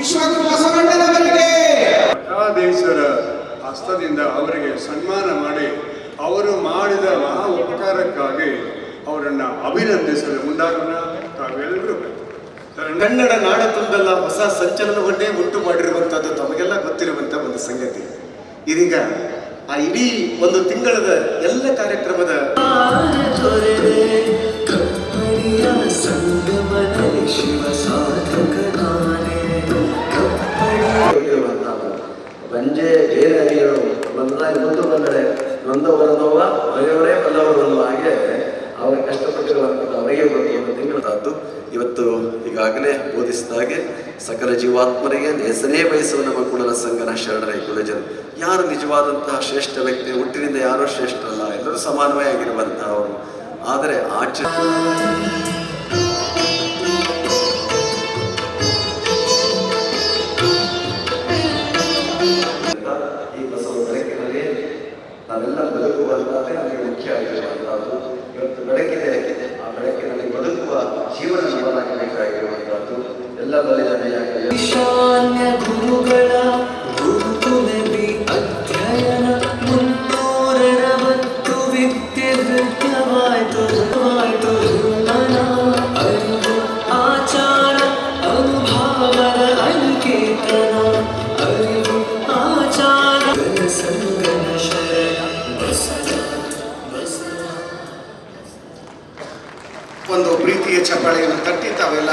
ವಿಶ್ವಗುರು ಬಸವಣ್ಣನವರಿಗೆ ಮಠಾಧೀಶರ ಹಸ್ತದಿಂದ ಅವರಿಗೆ ಸನ್ಮಾನ ಮಾಡಿ ಅವರು ಮಾಡಿದ ಮಹಾ ಉಪಕಾರಕ್ಕಾಗಿ ಅವರನ್ನು ಅಭಿನಂದಿಸಲು ಮುಂದಾಗೋಣ. ತಾವೆಲ್ಲರೂ ಕನ್ನಡ ನಾಡ ತುಂಬೆಲ್ಲ ಹೊಸ ಸಂಚಲನವನ್ನೇ ಉಂಟು ಮಾಡಿರುವಂತಹದ್ದು ತಮಗೆಲ್ಲ ಗೊತ್ತಿರುವಂತ ಒಂದು ಸಂಗತಿ. ಇದೀಗ ಆ ಇಡೀ ಒಂದು ತಿಂಗಳದ ಎಲ್ಲ ಕಾರ್ಯಕ್ರಮದ ಶಿವ ಬಂಜೆ ಬೇರೆಯವರು ಬಂದಾಗ ಮುಂದೆ ಬಂದರೆ ನೊಂದವರದೋವ ಮನೆಯವರೇ ಬಲ್ಲವರು ಹಾಗೆ ಅವರ ಕಷ್ಟಪಟ್ಟಿರುವಂಥದ್ದು ಅವರಿಗೆ ಒಂದು ತಿಂಗಳದ್ದು ಇವತ್ತು ಈಗಾಗಲೇ ಬೋಧಿಸಿದ ಹಾಗೆ ಸಕಲ ಜೀವಾತ್ಮರಿಗೆ ಹೆಸರೇ ಬಯಸುವ ನಮ್ಮ ಕುಲನ ಸಂಗನ ಶರಣರ ಕುಲಜರು ಯಾರು ನಿಜವಾದಂತಹ ಶ್ರೇಷ್ಠ ವ್ಯಕ್ತಿ, ಹುಟ್ಟಿನಿಂದ ಶ್ರೇಷ್ಠ ಅಲ್ಲ, ಎಲ್ಲರೂ ಸಮಾನವೇ ಆಗಿರುವಂತಹ ಅವರು ಆದರೆ ಆಚೆ ಬದುಕುವಂತಾದ್ರೆ ನಮಗೆ ಮುಖ್ಯ ಆಗಿರುವಂತಹದ್ದು ಇವತ್ತು ಬೆಳಕಿದೆ ಆ ಬೆಳಕಿನಲ್ಲಿ ಬದುಕುವ ಜೀವನ ನಮ್ಮದಾಗಬೇಕಾಗಿರುವಂತಹದ್ದು ಎಲ್ಲ ಬಲಿದಾನಿಯಾಗಿ ಈಶಾನ್ಯ ಗುರುಗಳ ಗುರುತುಮೆಬಿ ಅಧ್ಯಯನ ಮುನ್ನೂರರವತ್ತು ವಿದ್ಯೆ ನೃತ್ಯವಾಯ್ತು ಚಪ್ಪಾಳೆಯನ್ನು ತಟ್ಟಿ ತಾವೆಲ್ಲ.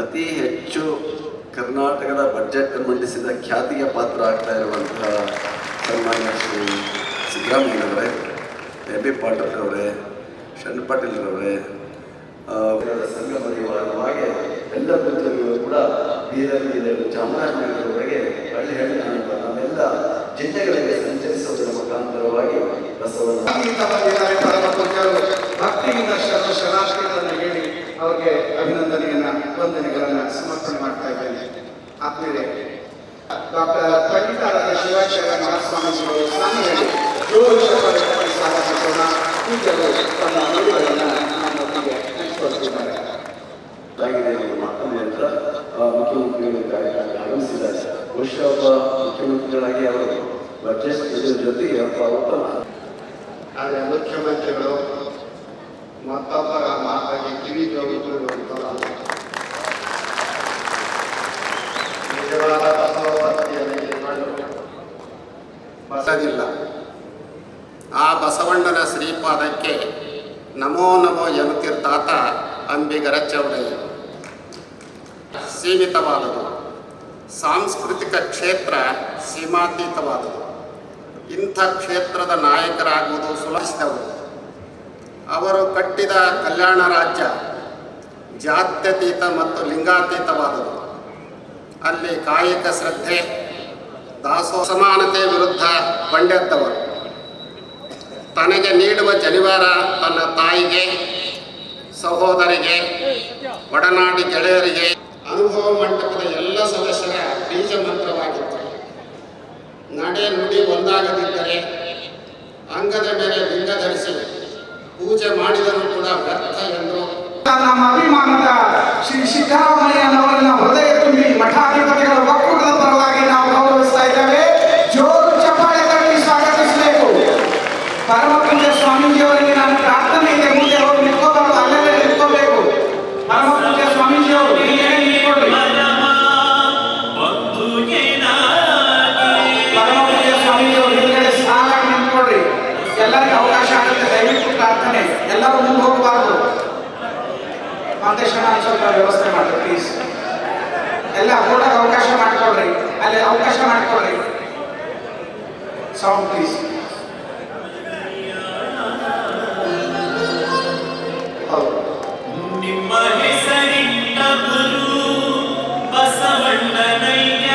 ಅತಿ ಹೆಚ್ಚು ಕರ್ನಾಟಕದ ಬಜೆಟ್ ಮಂಡಿಸಿದ ಖ್ಯಾತಿಯ ಪಾತ್ರ ಆಗ್ತಾ ಇರುವಂತಹ ಸನ್ಮಾನ್ಯ ಶ್ರೀ ಸಿದ್ದರಾಮಯ್ಯನವರೇ, ಎ ಬಿ ಪಾಟೀಲ್ ಅವರೇ ಶರಣ್ ಪಾಟೀಲ್ ಅವರೇ ಸಂಘ ಪರಿವಾರವಾಗಿ ಎಲ್ಲ ಪುತ್ರರು ಕೂಡ ಬೀದರ್ನಿಂದ ಚಾಮರಾಜನಗರದವರೆಗೆ ಹಳ್ಳಿ ಹಳ್ಳಿ ನಮ್ಮೆಲ್ಲ ಜಿಲ್ಲೆಗಳಿಗೆ ಸಂಚರಿಸುವುದರ ಮುಖಾಂತರವಾಗಿ ಭಕ್ತಿಯಿಂದ ಶರಣ ಶರಣಾರ್ಥಿಗಳನ್ನು ಹೇಳಿ ಅವರಿಗೆ ಅಭಿನಂದನೆಯನ್ನ ವಂದನೆಗಳನ್ನ ಸಮರ್ಪಣೆ ಮಾಡ್ತಾ ಇದ್ದೇನೆ. ಆದ್ಮೇಲೆ ಡಾಕ್ಟರ್ ಪಂಡಿತಾರಾದ ಶಿವಾಚಾರ್ಯ ಮಹಾಸ್ವಾಮೀಜಿಗಳು ತಟ್ಟಿ ಸ್ವಾಗತಿಸೋಣ ಪೂಜ್ಯರು ತಮ್ಮ ನುಡಿಗಳನ್ನ ನಮ್ಮೊಟ್ಟಿಗೆ ಹಂಚಿಕೊಳ್ಳುತ್ತಿದ್ದಾರೆ ಆ, ಮುಖ್ಯಮಂತ್ರಿಗಳು ಕಾರ್ಯಕ್ರಮಕ್ಕೆ ಆಗಮಿಸಿದ್ದಾರೆ. ವರ್ಷ ಒಬ್ಬ ಮುಖ್ಯಮಂತ್ರಿಗಳಾಗಿ ಅವರು ಬಜೆಟ್ ಇದ್ರ ಜೊತೆಗೆ ಉತ್ತಮ ಆದರೆ ಮುಖ್ಯಮಂತ್ರಿಗಳು ಮತ್ತೊಬ್ಬರ ಮಾತಾಗಿ ಕಿವಿ ನಿಜವಾದ ಬಸದಿಲ್ಲ ಆ ಬಸವಣ್ಣನ ಶ್ರೀಪಾದಕ್ಕೆ ನಮೋ ನಮೋ ಎನ್ನುತ್ತಿರ್ತಾತ ಅಂಬಿಗರ ಚೌಡಯ್ಯ ಸೀಮಿತವಾದದು ಸಾಂಸ್ಕೃತಿಕ ಕ್ಷೇತ್ರ ಸೀಮಾತೀತವಾದುದು ಇಂಥ ಕ್ಷೇತ್ರದ ನಾಯಕರಾಗುವುದು ಸುಲಭಿಸಿದವರು. ಅವರು ಕಟ್ಟಿದ ಕಲ್ಯಾಣ ರಾಜ್ಯ ಜಾತ್ಯತೀತ ಮತ್ತು ಲಿಂಗಾತೀತವಾದವು ಅಲ್ಲಿ ಕಾಯಕ ಶ್ರದ್ಧೆ ದಾಸೋ ಸಮಾನತೆ ವಿರುದ್ಧ ಬಂಡೆದ್ದವರು ತನಗೆ ನೀಡುವ ಜನಿವಾರ ತನ್ನ ತಾಯಿಗೆ, ಸಹೋದರಿಗೆ, ಒಡನಾಡಿ ಗೆಳೆಯರಿಗೆ, ಅನುಭವ ಮಂಟಪದ ಎಲ್ಲ ಸದಸ್ಯರ ಬೀಜ ಮಂತ್ರವಾಗಿತ್ತು ನಡೆ ನುಡಿ ಒಂದಾಗದಿದ್ದರೆ ಅಂಗದ ಮೇಲೆ ಲಿಂಗ ಧರಿಸಿ ಪೂಜೆ ಮಾಡಿದರೂ ಕೂಡ ವ್ಯರ್ಥ ಎಂದು. ನಮ್ಮ ಅಭಿಮಾನದ ಶ್ರೀ ಸಿದ್ದರಾಮಯ್ಯನವರನ್ನ ಹೃದಯ ತುಂಬಿ ಮಠಾಧಿಪತಿಗಳ ಎಲ್ಲ ಕೊಡೋಕೆ ಅವಕಾಶ ಮಾಡ್ಕೊಳ್ರಿ. ಅಲ್ಲಿ ಅವಕಾಶ ಮಾಡ್ಕೊಳ್ರಿ. ಸೌಂಡ್ ಪ್ಲೀಸ್ ನಿಮ್ಮ ಗುರು ಬಸವಣ್ಣನಯ್ಯ.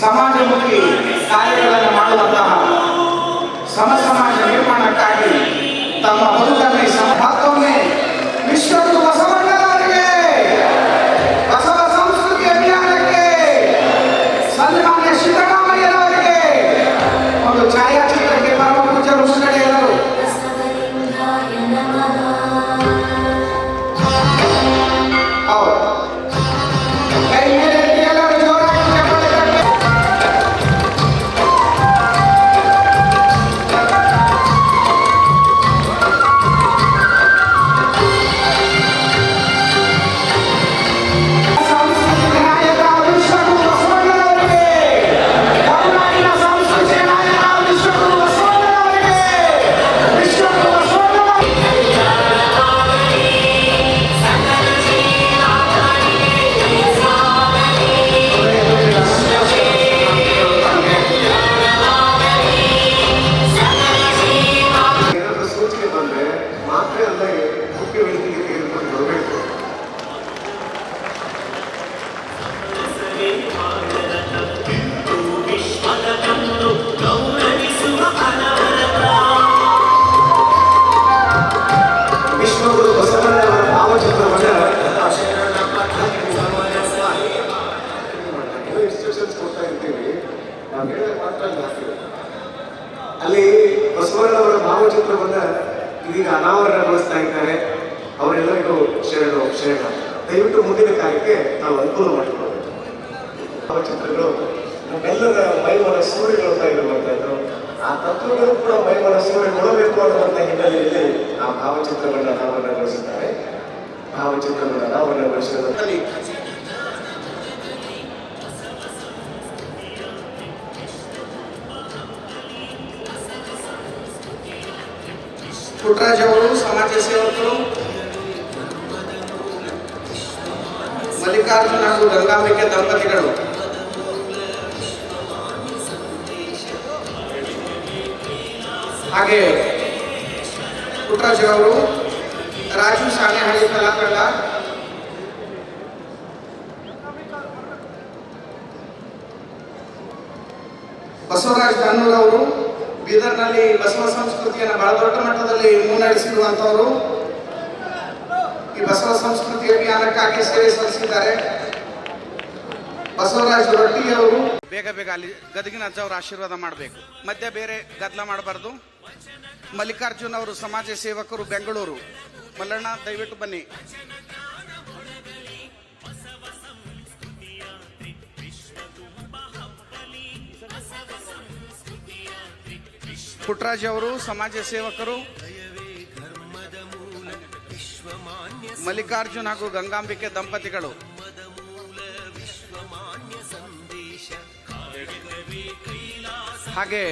ಸಮಾಜಮುಖಿ ಕಾರ್ಯಗಳನ್ನು ಮಾಡುವಂತಹ ಸಮ ಸಮಾಜ ನಿರ್ಮಾಣಕ್ಕಾಗಿ ತಮ್ಮ ಬದುಕನ್ನು ಶರಣ ದಯವಿಟ್ಟು ಮುಂದಿನ ಕಾರ್ಯಕ್ಕೆ ನಾವು ಅನುಕೂಲ ಮಾಡಿಕೊಳ್ಬೇಕು ಭಾವಚಿತ್ರಗಳು ನಮ್ಮೆಲ್ಲರ ಮೈಮನ ಸೂರ್ಯಗಳುತ್ತಾ ಇರುವಂತಹದ್ದು ಆ ತತ್ವಗಳು ಕೂಡ ಮೈಮನ ನೋಡಬೇಕು ಅನ್ನುವಂಥ ಹಿನ್ನೆಲೆಯಲ್ಲಿ ಆ ಭಾವಚಿತ್ರವನ್ನು ಅನಾವರಣಗೊಳಿಸಿದ್ದಾರೆ ಭಾವಚಿತ್ರವನ್ನು ಅನಾವರಣಗೊಳಿಸಿರೋದ್ರಲ್ಲಿ ಪುಟ್ಟರಾಜ್ ಅವರು, ಸಮಾಜ ಸೇವಕರು ಹಾಗೂ ಗಂಗಾಂಬಿಕೆ ದಂಪತಿಗಳು. ಹಾಗೆ ಪುಟ್ಟರಾಜ್ ಅವರು, ರಾಜು ಸಾಣೆಹಳ್ಳಿ ಕಲಾತಂಡ ಬಸವರಾಜ್ ಅವರು, ಬೀದರ್ನಲ್ಲಿ ಬಸವ ಸಂಸ್ಕೃತಿಯನ್ನು ಬಹಳ ದೊಡ್ಡ ಮಟ್ಟದಲ್ಲಿ ಮುನ್ನಡೆಸಿರುವಂತವರು ಈ ಬಸವ ಸಂಸ್ಕೃತಿ ಅಭಿಯಾನಕ್ಕಾಗಿ ಸೇವೆ ಸಲ್ಲಿಸಿದ್ದಾರೆ. ಬಸವರಾಜ್ ಅವರು ಬೇಗ ಬೇಗ ಅಲ್ಲಿ ಗದಗಿನ ಅಜ್ಜವ್ರ ಆಶೀರ್ವಾದ ಮಾಡಬೇಕು. ಮಧ್ಯ ಬೇರೆ ಗದ್ದಲ ಮಾಡಬಾರ್ದು. ಮಲ್ಲಿಕಾರ್ಜುನ್ ಅವರು ಸಮಾಜ ಸೇವಕರು ಬೆಂಗಳೂರು. ಮಲ್ಲಣ್ಣ, ದಯವಿಟ್ಟು ಬನ್ನಿ. ಪುಟ್ರಾಜ್ ಅವರು ಸಮಾಜ ಸೇವಕರು. ಮಲ್ಲಿಕಾರ್ಜುನ್ ಹಾಗೂ ಗಂಗಾಂಬಿಕೆ ದಂಪತಿಗಳು. ಹಾಗೆ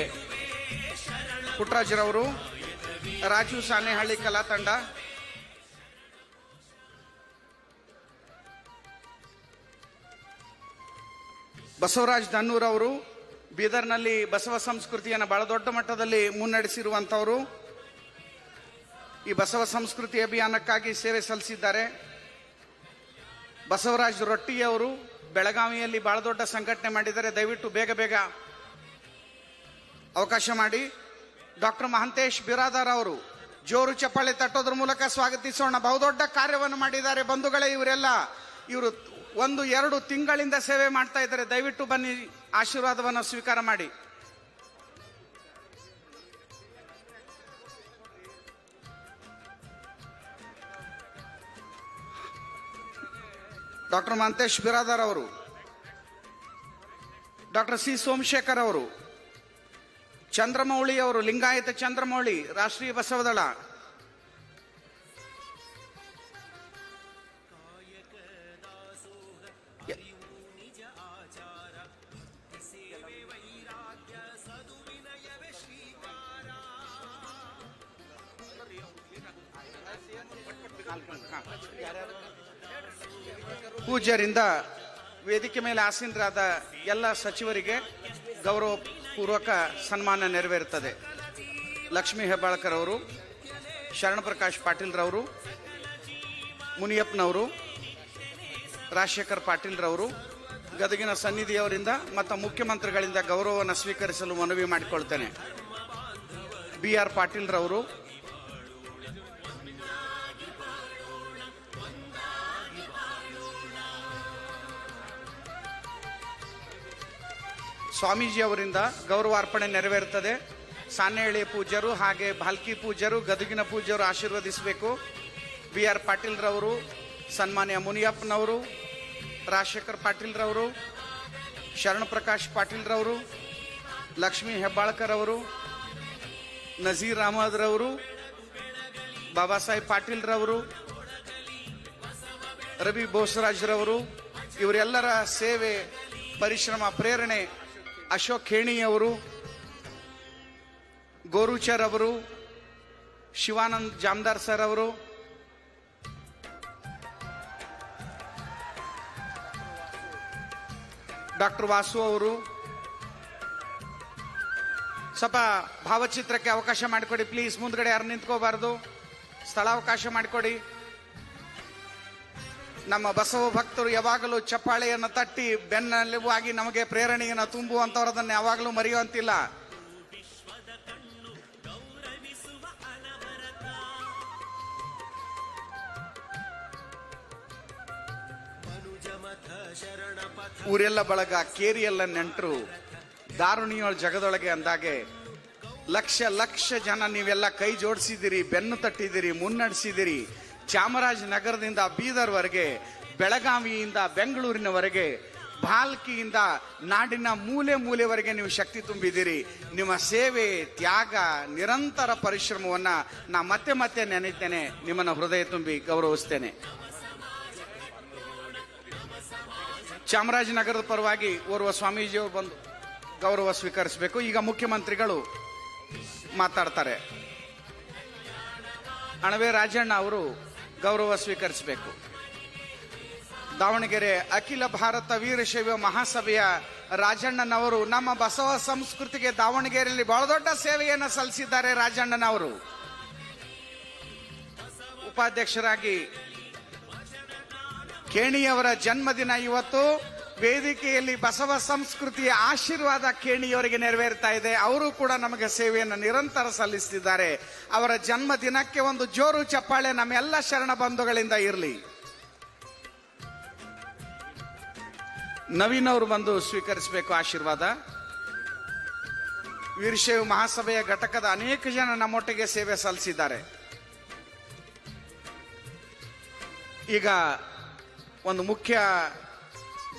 ಪುಟ್ರಾಜರವರು ರಾಜೀವ್ ಸಾನೆಹಳ್ಳಿ ಕಲಾ ತಂಡ. ಬಸವರಾಜ್ ಧನ್ನೂರ್ ಅವರು, ಬೀದರ್ನಲ್ಲಿ ಬಸವ ಸಂಸ್ಕೃತಿಯನ್ನು ಬಹಳ ದೊಡ್ಡ ಮಟ್ಟದಲ್ಲಿ ಮುನ್ನಡೆಸಿರುವಂಥವರು. ಈ ಬಸವ ಸಂಸ್ಕೃತಿ ಅಭಿಯಾನಕ್ಕಾಗಿ ಸೇವೆ ಸಲ್ಲಿಸಿದ್ದಾರೆ. ಬಸವರಾಜ್ ರೊಟ್ಟಿಯವರು ಬೆಳಗಾವಿಯಲ್ಲಿ ಬಹಳ ದೊಡ್ಡ ಸಂಘಟನೆ ಮಾಡಿದ್ದಾರೆ. ದಯವಿಟ್ಟು ಬೇಗ ಬೇಗ ಅವಕಾಶ ಮಾಡಿ. ಡಾಕ್ಟರ್ ಮಹಂತೇಶ್ ಬಿರಾದಾರ್ ಅವರು ಜೋರು ಚಪ್ಪಾಳೆ ತಟ್ಟೋದ್ರ ಮೂಲಕ ಸ್ವಾಗತಿಸೋಣ. ಬಹುದೊಡ್ಡ ಕಾರ್ಯವನ್ನು ಮಾಡಿದ್ದಾರೆ ಬಂಧುಗಳೇ ಇವರೆಲ್ಲ. ಇವರು ಒಂದು, ಎರಡು ತಿಂಗಳಿಂದ ಸೇವೆ ಮಾಡ್ತಾ ಇದ್ದಾರೆ. ದಯವಿಟ್ಟು ಬನ್ನಿ, ಆಶೀರ್ವಾದವನ್ನು ಸ್ವೀಕಾರ ಮಾಡಿ. ಡಾಕ್ಟರ್ ಮಹಂತೇಶ್ ಬಿರಾದಾರ್ ಅವರು, ಡಾಕ್ಟರ್ ಸಿ ಸೋಮಶೇಖರ್ ಅವರು ಚಂದ್ರಮೌಳಿ ಅವರು ಲಿಂಗಾಯತ ಚಂದ್ರಮೌಳಿ ರಾಷ್ಟ್ರೀಯ ಬಸವದಳ. ಪೂಜ್ಯರಿಂದ ವೇದಿಕೆ ಮೇಲೆ ಆಸೀನರಾದ ಎಲ್ಲ ಸಚಿವರಿಗೆ ಗೌರವ ಪೂರ್ವಕ ಸನ್ಮಾನ ನೆರವೇರುತ್ತದೆ. ಲಕ್ಷ್ಮೀ ಹೆಬ್ಬಾಳ್ಕರ್ ಅವರು ಶರಣಪ್ರಕಾಶ್ ಪಾಟೀಲ್ರವರು ಮುನಿಯಪ್ಪನವರು, ರಾಜಶೇಖರ್ ಪಾಟೀಲ್ರವರು ಗದಗಿನ ಸನ್ನಿಧಿಯವರಿಂದ ಮತ್ತು ಮುಖ್ಯಮಂತ್ರಿಗಳಿಂದ ಗೌರವವನ್ನು ಸ್ವೀಕರಿಸಲು ಮನವಿ ಮಾಡಿಕೊಳ್ತೇನೆ. ಬಿ ಆರ್ ಪಾಟೀಲ್ರವರು ಸ್ವಾಮೀಜಿ ಅವರಿಂದ ಗೌರವಾರ್ಪಣೆ ನೆರವೇರುತ್ತದೆ. ಸಾಣೆಹಳ್ಳಿ ಪೂಜ್ಯರು ಹಾಗೆ ಭಾಲ್ಕಿ ಪೂಜ್ಯರು, ಗದುಗಿನ ಪೂಜ್ಯರು ಆಶೀರ್ವದಿಸಬೇಕು. ಬಿ ಆರ್ ಪಾಟೀಲ್ರವರು, ಸನ್ಮಾನ್ಯ ಮುನಿಯಪ್ಪನವರು, ರಾಜಶೇಖರ್ ಪಾಟೀಲ್ರವರು, ಶರಣಪ್ರಕಾಶ್ ಪಾಟೀಲ್ರವರು, ಲಕ್ಷ್ಮೀ ಹೆಬ್ಬಾಳ್ಕರ್ ಅವರು ನಜೀರ್ ಅಹಮದ್ರವರು, ಬಾಬಾ ಸಾಹೇಬ್ ಪಾಟೀಲ್ರವರು, ರವಿ ಬೋಸರಾಜ್ರವರು, ಇವರೆಲ್ಲರ ಸೇವೆ, ಪರಿಶ್ರಮ, ಪ್ರೇರಣೆ ಅಶೋಕ್ ಖೇಣಿಯವರು ಗೋರುಚರ್ ಅವರು, ಶಿವಾನಂದ್ ಜಾಮ್ದಾರ್ ಸರ್ ಅವರು, ಡಾಕ್ಟರ್ ವಾಸು ಅವರು, ಸ್ವಲ್ಪ ಭಾವಚಿತ್ರಕ್ಕೆ ಅವಕಾಶ ಮಾಡಿಕೊಡಿ, ಪ್ಲೀಸ್. ಮುಂದ್ಗಡೆ ಯಾರು ನಿಂತ್ಕೋಬಾರ್ದು, ಸ್ಥಳಾವಕಾಶ ಮಾಡಿಕೊಡಿ. ನಮ್ಮ ಬಸವ ಭಕ್ತರು ಯಾವಾಗಲೂ ಚಪ್ಪಾಳೆಯನ್ನು ತಟ್ಟಿ ಬೆನ್ನೆಲುಬಾಗಿ ನಮಗೆ ಪ್ರೇರಣೆಯನ್ನು ತುಂಬುವಂಥವ್ರದನ್ನು ಯಾವಾಗಲೂ ಮರೆಯುವಂತಿಲ್ಲ. ಊರೆಲ್ಲ ಬಳಗ ಕೇರಿಯೆಲ್ಲ ನೆಂಟರು, ದಾರುಣಿಯೊಳ ಜಗದೊಳಗೆ ಅಂದಾಗೆ ಲಕ್ಷ ಲಕ್ಷ ಜನ ನೀವೆಲ್ಲ ಕೈ ಜೋಡಿಸಿದಿರಿ ಬೆನ್ನು ತಟ್ಟಿದಿರಿ ಮುನ್ನಡೆಸಿದಿರಿ ಚಾಮರಾಜನಗರದಿಂದ ಬೀದರ್ವರೆಗೆ, ಬೆಳಗಾವಿಯಿಂದ ಬೆಂಗಳೂರಿನವರೆಗೆ, ಭಾಲ್ಕಿಯಿಂದ ನಾಡಿನ ಮೂಲೆ ಮೂಲೆವರೆಗೆ ನೀವು ಶಕ್ತಿ ತುಂಬಿದ್ದೀರಿ. ನಿಮ್ಮ ಸೇವೆ, ತ್ಯಾಗ, ನಿರಂತರ ಪರಿಶ್ರಮವನ್ನು ನಾ ಮತ್ತೆ ಮತ್ತೆ ನೆನೆತೇನೆ. ನಿಮ್ಮನ್ನು ಹೃದಯ ತುಂಬಿ ಗೌರವಿಸ್ತೇನೆ. ಚಾಮರಾಜನಗರದ ಪರವಾಗಿ ಓರ್ವ ಸ್ವಾಮೀಜಿಯವರು ಬಂದು ಗೌರವ ಸ್ವೀಕರಿಸಬೇಕು. ಈಗ ಮುಖ್ಯಮಂತ್ರಿಗಳು ಮಾತಾಡ್ತಾರೆ. ಅಣವೆ ರಾಜಣ್ಣ ಅವರು ಗೌರವ ಸ್ವೀಕರಿಸಬೇಕು. ದಾವಣಗೆರೆ ಅಖಿಲ ಭಾರತ ವೀರಶೈವ ಮಹಾಸಭೆಯ ರಾಜಣ್ಣನವರು ನಮ್ಮ ಬಸವ ಸಂಸ್ಕೃತಿಗೆ ದಾವಣಗೆರೆಯಲ್ಲಿ ಬಹಳ ದೊಡ್ಡ ಸೇವೆಯನ್ನು ಸಲ್ಲಿಸಿದ್ದಾರೆ ರಾಜಣ್ಣನವರು. ಉಪಾಧ್ಯಕ್ಷರಾಗಿ ಕೇಣಿಯವರ ಜನ್ಮದಿನ ಇವತ್ತು. ವೇದಿಕೆಯಲ್ಲಿ ಬಸವ ಸಂಸ್ಕೃತಿಯ ಆಶೀರ್ವಾದ ಕೇಣಿಯವರಿಗೆ ನೆರವೇರ್ತಾ ಇದೆ. ಅವರು ಕೂಡ ನಮಗೆ ಸೇವೆಯನ್ನು ನಿರಂತರ ಸಲ್ಲಿಸುತ್ತಿದ್ದಾರೆ ಅವರ ಜನ್ಮ ದಿನಕ್ಕೆ ಒಂದು ಜೋರು ಚಪ್ಪಾಳೆ ನಮ್ಮೆಲ್ಲ ಶರಣ ಬಂಧುಗಳಿಂದ ಇರಲಿ. ನವೀನ್ ಅವರು ಬಂದು ಸ್ವೀಕರಿಸಬೇಕು ಆಶೀರ್ವಾದ. ವೀರಶೈವ ಮಹಾಸಭೆಯ ಘಟಕದ ಅನೇಕ ಜನ ನಮ್ಮೊಟ್ಟಿಗೆ ಸೇವೆ ಸಲ್ಲಿಸಿದ್ದಾರೆ. ಈಗ ಒಂದು ಮುಖ್ಯ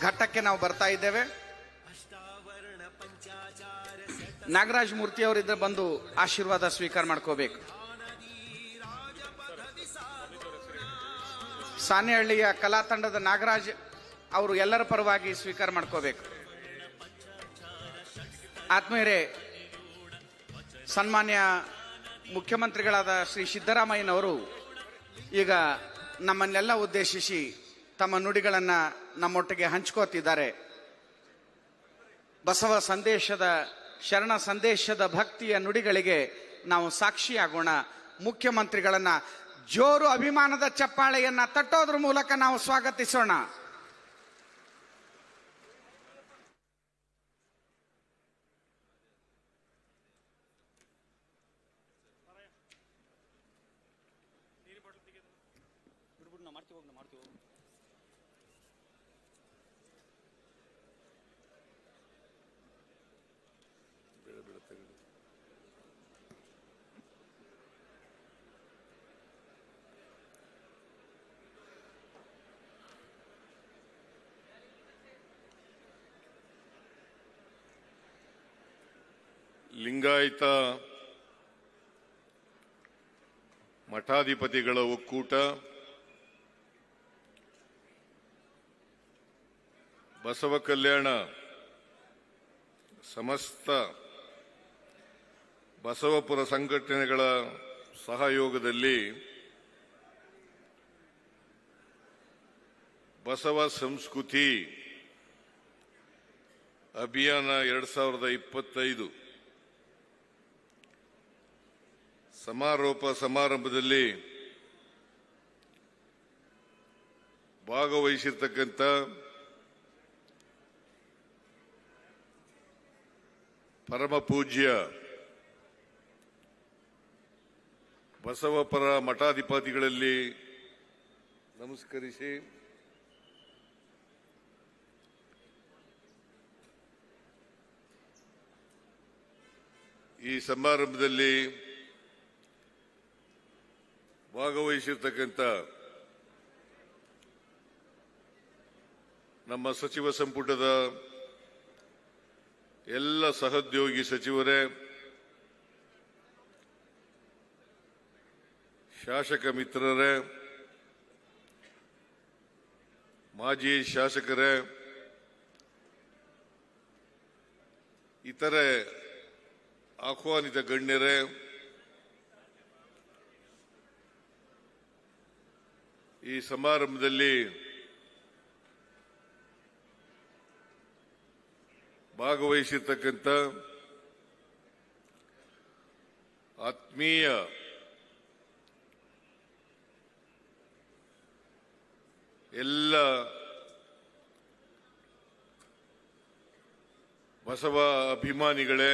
ಘಟ್ಟಕ್ಕೆ ನಾವು ಬರ್ತಾ ಇದ್ದೇವೆ. ನಾಗರಾಜ್ ಮೂರ್ತಿ ಅವರಿದ್ರೆ ಬಂದು ಆಶೀರ್ವಾದ ಸ್ವೀಕಾರ ಮಾಡ್ಕೋಬೇಕು. ಸಾನೆಹಳ್ಳಿಯ ಕಲಾ ತಂಡದ ನಾಗರಾಜ್ ಅವರು ಎಲ್ಲರ ಪರವಾಗಿ ಸ್ವೀಕಾರ ಮಾಡ್ಕೋಬೇಕು. ಆತ್ಮೀಯರೇ, ಸನ್ಮಾನ್ಯ ಮುಖ್ಯಮಂತ್ರಿಗಳಾದ ಶ್ರೀ ಸಿದ್ದರಾಮಯ್ಯನವರು ಈಗ ನಮ್ಮನ್ನೆಲ್ಲ ಉದ್ದೇಶಿಸಿ ತಮ್ಮ ನುಡಿಗಳನ್ನು ನಮ್ಮೊಟ್ಟಿಗೆ ಹಂಚ್ಕೋತಿದ್ದಾರೆ. ಬಸವ ಸಂದೇಶದ, ಶರಣ ಸಂದೇಶದ ಭಕ್ತಿಯ ನುಡಿಗಳಿಗೆ ನಾವು ಸಾಕ್ಷಿಯಾಗೋಣ. ಮುಖ್ಯಮಂತ್ರಿಗಳನ್ನ ಜೋರು ಅಭಿಮಾನದ ಚಪ್ಪಾಳೆಯನ್ನ ತಟ್ಟೋದ್ರ ಮೂಲಕ ನಾವು ಸ್ವಾಗತಿಸೋಣ. ಲಿಂಗಾಯತ ಮಠಾಧಿಪತಿಗಳ ಒಕ್ಕೂಟ, ಬಸವ ಕಲ್ಯಾಣ ಸಮಸ್ತ ಬಸವಪುರ ಸಂಘಟನೆಗಳ ಸಹಯೋಗದಲ್ಲಿ ಬಸವ ಸಂಸ್ಕೃತಿ ಅಭಿಯಾನ ಎರಡ್ ಸಾವಿರದ ಇಪ್ಪತ್ತೈದು. ಸಮಾರೋಪ ಸಮಾರಂಭದಲ್ಲಿ ಭಾಗವಹಿಸಿರ್ತಕ್ಕಂಥ ಪರಮ ಪೂಜ್ಯ ಬಸವಪರ ಮಠಾಧಿಪತಿಗಳಲ್ಲಿ ನಮಸ್ಕರಿಸಿ ಈ ಸಮಾರಂಭದಲ್ಲಿ ಭಾಗವಹಿಸಿರ್ತಕ್ಕಂಥ ನಮ್ಮ ಸಚಿವ ಸಂಪುಟದ ಎಲ್ಲ ಸಹೋದ್ಯೋಗಿ ಸಚಿವರೇ ಶಾಸಕ ಮಿತ್ರರೇ ಮಾಜಿ ಶಾಸಕರೇ ಇತರೆ ಆಹ್ವಾನಿತ ಗಣ್ಯರೇ ಈ ಸಮಾರಂಭದಲ್ಲಿ ಭಾಗವಹಿಸಿರ್ತಕ್ಕಂಥ ಆತ್ಮೀಯ ಎಲ್ಲ ಬಸವ ಅಭಿಮಾನಿಗಳೇ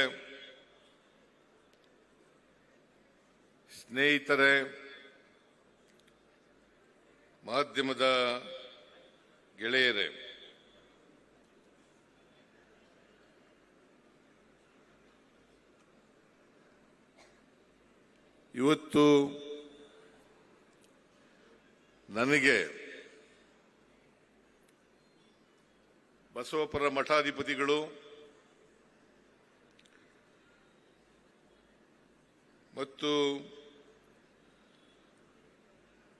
ಸ್ನೇಹಿತರೆ ಮಾಧ್ಯಮದ ಗೆಳೆಯರೇ ಇವತ್ತು ನನಗೆ ಬಸವಪರ ಮಠಾಧಿಪತಿಗಳು ಮತ್ತು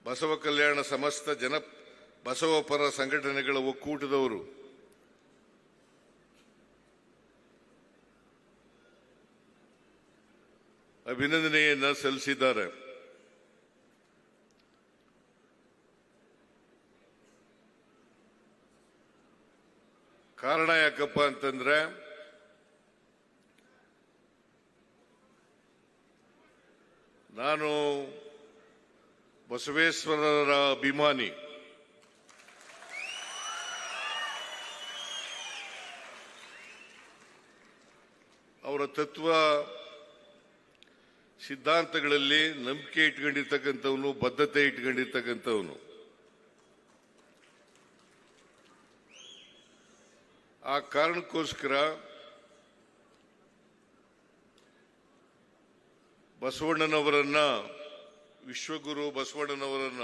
ಬಸವ ಕಲ್ಯಾಣ ಸಮಸ್ತ ಜನ ಬಸವಪರ ಸಂಘಟನೆಗಳ ಒಕ್ಕೂಟದವರು. ಅಭಿನಂದನೆಯನ್ನು ಸಲ್ಲಿಸಿದ್ದಾರೆ. ಕಾರಣ ಯಾಕಪ್ಪ ಅಂತಂದ್ರೆ ನಾನು ಬಸವೇಶ್ವರರ ಅಭಿಮಾನಿ. ಅವರ ತತ್ವ ಸಿದ್ಧಾಂತಗಳಲ್ಲಿ ನಂಬಿಕೆ ಇಟ್ಕೊಂಡಿರ್ತಕ್ಕಂಥವನು ಬದ್ಧತೆ ಇಟ್ಕೊಂಡಿರ್ತಕ್ಕಂಥವನು. ಆ ಕಾರಣಕ್ಕೋಸ್ಕರ ಬಸವಣ್ಣನವರನ್ನ ವಿಶ್ವಗುರು ಬಸವಣ್ಣನವರನ್ನ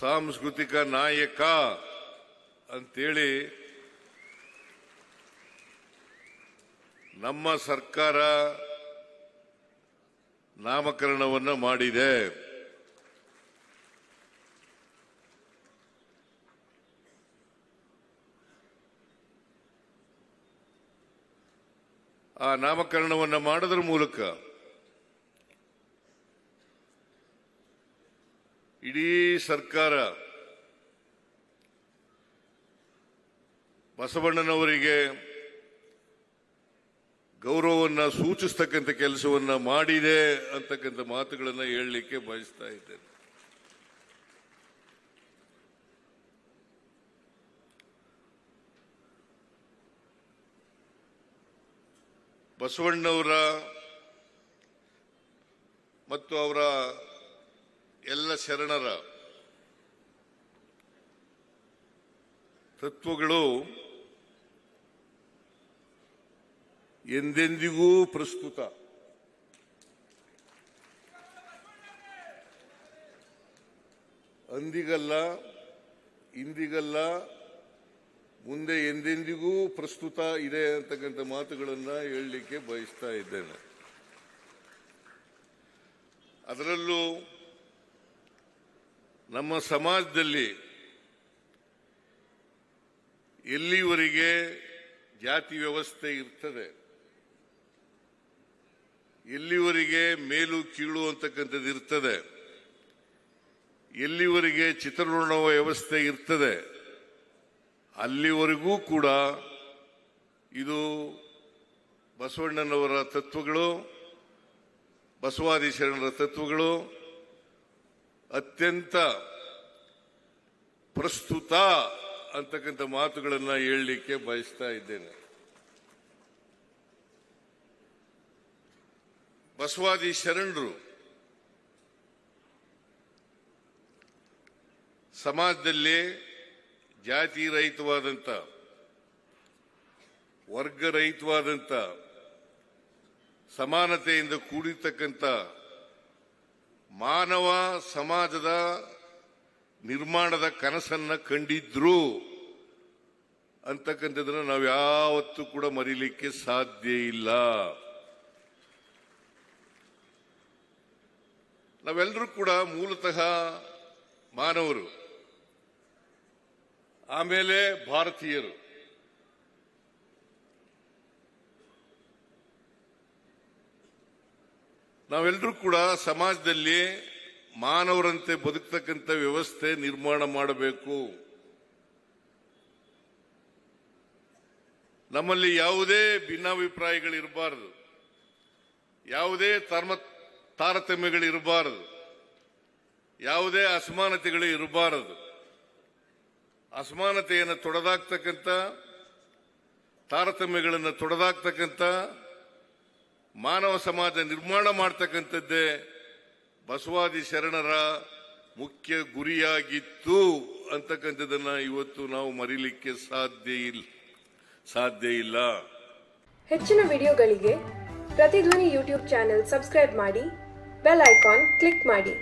ಸಾಂಸ್ಕೃತಿಕ ನಾಯಕ ಅಂತೇಳಿ ನಮ್ಮ ಸರ್ಕಾರ ನಾಮಕರಣವನ್ನು ಮಾಡಿದೆ. ಆ ನಾಮಕರಣವನ್ನು ಮಾಡೋದ್ರ ಮೂಲಕ ಇಡೀ ಸರ್ಕಾರ ಬಸವಣ್ಣನವರಿಗೆ ಗೌರವವನ್ನು ಸೂಚಿಸ್ತಕ್ಕಂಥ ಕೆಲಸವನ್ನು ಮಾಡಿದೆ ಅಂತಕ್ಕಂಥ ಮಾತುಗಳನ್ನು ಹೇಳಲಿಕ್ಕೆ ಬಯಸ್ತಾ ಇದ್ದೇನೆ. ಬಸವಣ್ಣವರ ಮತ್ತು ಅವರ ಎಲ್ಲ ಶರಣರ ತತ್ವಗಳು ಎಂದೆಂದಿಗೂ ಪ್ರಸ್ತುತ. ಅಂದಿಗಲ್ಲ ಇಂದಿಗಲ್ಲ ಮುಂದೆ ಎಂದೆಂದಿಗೂ ಪ್ರಸ್ತುತ ಇದೆ ಅಂತಕ್ಕಂಥ ಮಾತುಗಳನ್ನ ಹೇಳಲಿಕ್ಕೆ ಬಯಸ್ತಾ ಇದ್ದೇನೆ. ಅದರಲ್ಲೂ ನಮ್ಮ ಸಮಾಜದಲ್ಲಿ ಎಲ್ಲಿವರೆಗೆ ಜಾತಿ ವ್ಯವಸ್ಥೆ ಇರ್ತದೆ, ಎಲ್ಲಿವರೆಗೆ ಮೇಲು ಕೀಳು ಅಂತಕ್ಕಂಥದ್ದು ಇರ್ತದೆ, ಎಲ್ಲಿವರೆಗೆ ಚಿತ್ರಋಣ ವ್ಯವಸ್ಥೆ ಇರ್ತದೆ ಅಲ್ಲಿವರೆಗೂ ಕೂಡ ಇದು ಬಸವಣ್ಣನವರ ತತ್ವಗಳು ಬಸವಾದಿ ಶರಣರ ತತ್ವಗಳು ಅತ್ಯಂತ ಪ್ರಸ್ತುತ ಅಂತಕ್ಕಂಥ ಮಾತುಗಳನ್ನು ಹೇಳಲಿಕ್ಕೆ ಬಯಸ್ತಾ ಇದ್ದೇನೆ. ಬಸವಾದಿ ಶರಣರು ಸಮಾಜದಲ್ಲಿ ಜಾತಿ ರಹಿತವಾದಂಥ ವರ್ಗರಹಿತವಾದಂಥ ಸಮಾನತೆಯಿಂದ ಕೂಡಿರ್ತಕ್ಕಂಥ ಮಾನವ ಸಮಾಜದ ನಿರ್ಮಾಣದ ಕನಸನ್ನ ಕಂಡಿದ್ರು ಅಂತಕ್ಕಂಥದ್ದನ್ನ ನಾವು ಯಾವತ್ತೂ ಕೂಡ ಮರೀಲಿಕ್ಕೆ ಸಾಧ್ಯ ಇಲ್ಲ. ನಾವೆಲ್ಲರೂ ಕೂಡ ಮೂಲತಃ ಮಾನವರು. ಆಮೇಲೆ ಭಾರತೀಯರು. ನಾವೆಲ್ಲರೂ ಕೂಡ ಸಮಾಜದಲ್ಲಿ ಮಾನವರಂತೆ ಬದುಕ್ತಕ್ಕಂಥ ವ್ಯವಸ್ಥೆ ನಿರ್ಮಾಣ ಮಾಡಬೇಕು. ನಮ್ಮಲ್ಲಿ ಯಾವುದೇ ಭಿನ್ನಾಭಿಪ್ರಾಯಗಳಿರಬಾರದು. ಯಾವುದೇ ತರ್ಮ, ತಾರತಮ್ಯಗಳಿರಬಾರದು. ಯಾವುದೇ ಅಸಮಾನತೆಗಳು ಇರಬಾರದು ಅಸಮಾನತೆಯನ್ನು ತೊಡೆದಾಕ್ತಕ್ಕಂಥ, ತಾರತಮ್ಯಗಳನ್ನು ತೊಡೆದಾಕ್ತಕ್ಕಂಥ, ಮಾನವ ಸಮಾಜ ನಿರ್ಮಾಣ ಮಾಡ್ತಕ್ಕಂಥದ್ದೇ ಬಸವಾದಿ ಶರಣರ ಮುಖ್ಯ ಗುರಿಯಾಗಿತ್ತು ಅಂತಕ್ಕಂಥದ್ದನ್ನ ಇವತ್ತು ನಾವು ಮರೀಲಿಕ್ಕೆ ಸಾಧ್ಯ ಇಲ್ಲ ಸಾಧ್ಯ ಇಲ್ಲ. ಹೆಚ್ಚಿನ ವಿಡಿಯೋಗಳಿಗೆ ಪ್ರತಿಧ್ವನಿ ಯೂಟ್ಯೂಬ್ ಚಾನೆಲ್ ಸಬ್ಸ್ಕ್ರೈಬ್ ಮಾಡಿ, ಬೆಲ್ ಐಕಾನ್ ಕ್ಲಿಕ್ ಮಾಡಿ.